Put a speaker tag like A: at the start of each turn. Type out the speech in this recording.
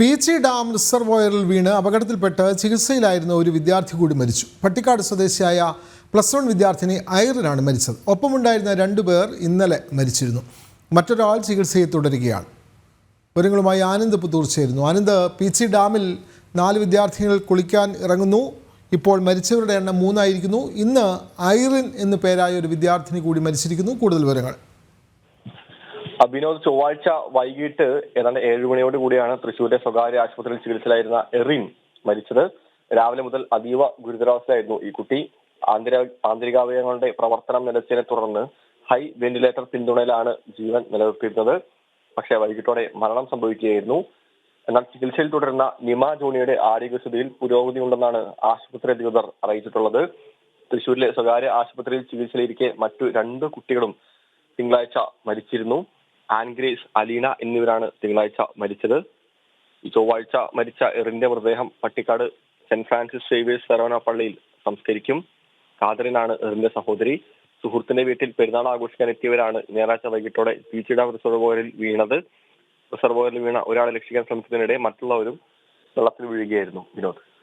A: Peechi dam റിസർവോയറിൽ വീണ് അപകടത്തിൽപ്പെട്ട് ചികിത്സയിലായിരുന്ന ഒരു വിദ്യാർത്ഥി കൂടി മരിച്ചു. പട്ടിക്കാട് സ്വദേശിയായ പ്ലസ് വൺ വിദ്യാർത്ഥിനി ഐറിനാണ് മരിച്ചത്. ഒപ്പമുണ്ടായിരുന്ന രണ്ടുപേർ ഇന്നലെ മരിച്ചിരുന്നു. മറ്റൊരാൾ ചികിത്സയിൽ തുടരുകയാണ്. ഒരുങ്ങളുമായി ആനന്ദ് പുത്തൂർ ചേരുന്നു. ആനന്ദ് പീച്ചി ഡാമിൽ നാല് വിദ്യാർത്ഥികൾ കുളിക്കാൻ ഇറങ്ങുന്നു. ഇപ്പോൾ മരിച്ചവരുടെ എണ്ണം മൂന്നായിരിക്കുന്നു. ഇന്ന് ഐറിൻ എന്നു പേരായ ഒരു വിദ്യാർത്ഥിനി കൂടി മരിച്ചിരിക്കുന്നു. കൂടുതൽ വിവരങ്ങൾ.
B: അഭിനോദ് ചൊവ്വാഴ്ച വൈകിട്ട് ഏതാണ്ട് ഏഴുമണിയോട് കൂടിയാണ് തൃശൂരിലെ സ്വകാര്യ ആശുപത്രിയിൽ ചികിത്സയിലായിരുന്ന എറിൻ മരിച്ചത്. രാവിലെ മുതൽ അതീവ ഗുരുതരാവസ്ഥയായിരുന്നു ഈ കുട്ടി. ആന്തരിക ആന്തരികാവയവങ്ങളുടെ പ്രവർത്തനം നിലച്ചതിനെ തുടർന്ന് ഹൈ വെന്റിലേറ്റർ പിന്തുണയിലാണ് ജീവൻ നിലനിർത്തിയിരുന്നത്. പക്ഷേ വൈകിട്ടോടെ മരണം സംഭവിക്കുകയായിരുന്നു. എന്നാൽ ചികിത്സയിൽ തുടരുന്ന നിമ ജോണിയുടെ ആരോഗ്യസ്ഥിതിയിൽ പുരോഗതി ഉണ്ടെന്നാണ് ആശുപത്രി അധികൃതർ അറിയിച്ചിട്ടുള്ളത്. തൃശൂരിലെ സ്വകാര്യ ആശുപത്രിയിൽ ചികിത്സയിലിരിക്കെ മറ്റു രണ്ട് കുട്ടികളും തിങ്കളാഴ്ച മരിച്ചിരുന്നു. ആൻഗ്രേസ് അലീന എന്നിവരാണ് തിങ്കളാഴ്ച മരിച്ചത്. ചൊവ്വാഴ്ച മരിച്ച എറിന്റെ മൃതദേഹം പട്ടിക്കാട് സെന്റ് ഫ്രാൻസിസ് സേവിയേഴ്സ് സെറോന പള്ളിയിൽ സംസ്കരിക്കും. കാതറിനാണ് എറിന്റെ സഹോദരി. സുഹൃത്തിന്റെ വീട്ടിൽ പെരുന്നാൾ ആഘോഷിക്കാൻ എത്തിയവരാണ് ഞായറാഴ്ച വൈകിട്ടോടെ ബീച്ച് റിസർവോയറിൽ വീണത്. റിസർവോയറിൽ വീണ ഒരാളെ രക്ഷിക്കാൻ ശ്രമിച്ചതിനിടെ മറ്റുള്ളവരും വെള്ളത്തിൽ വീഴുകയായിരുന്നു. വിനോദ്.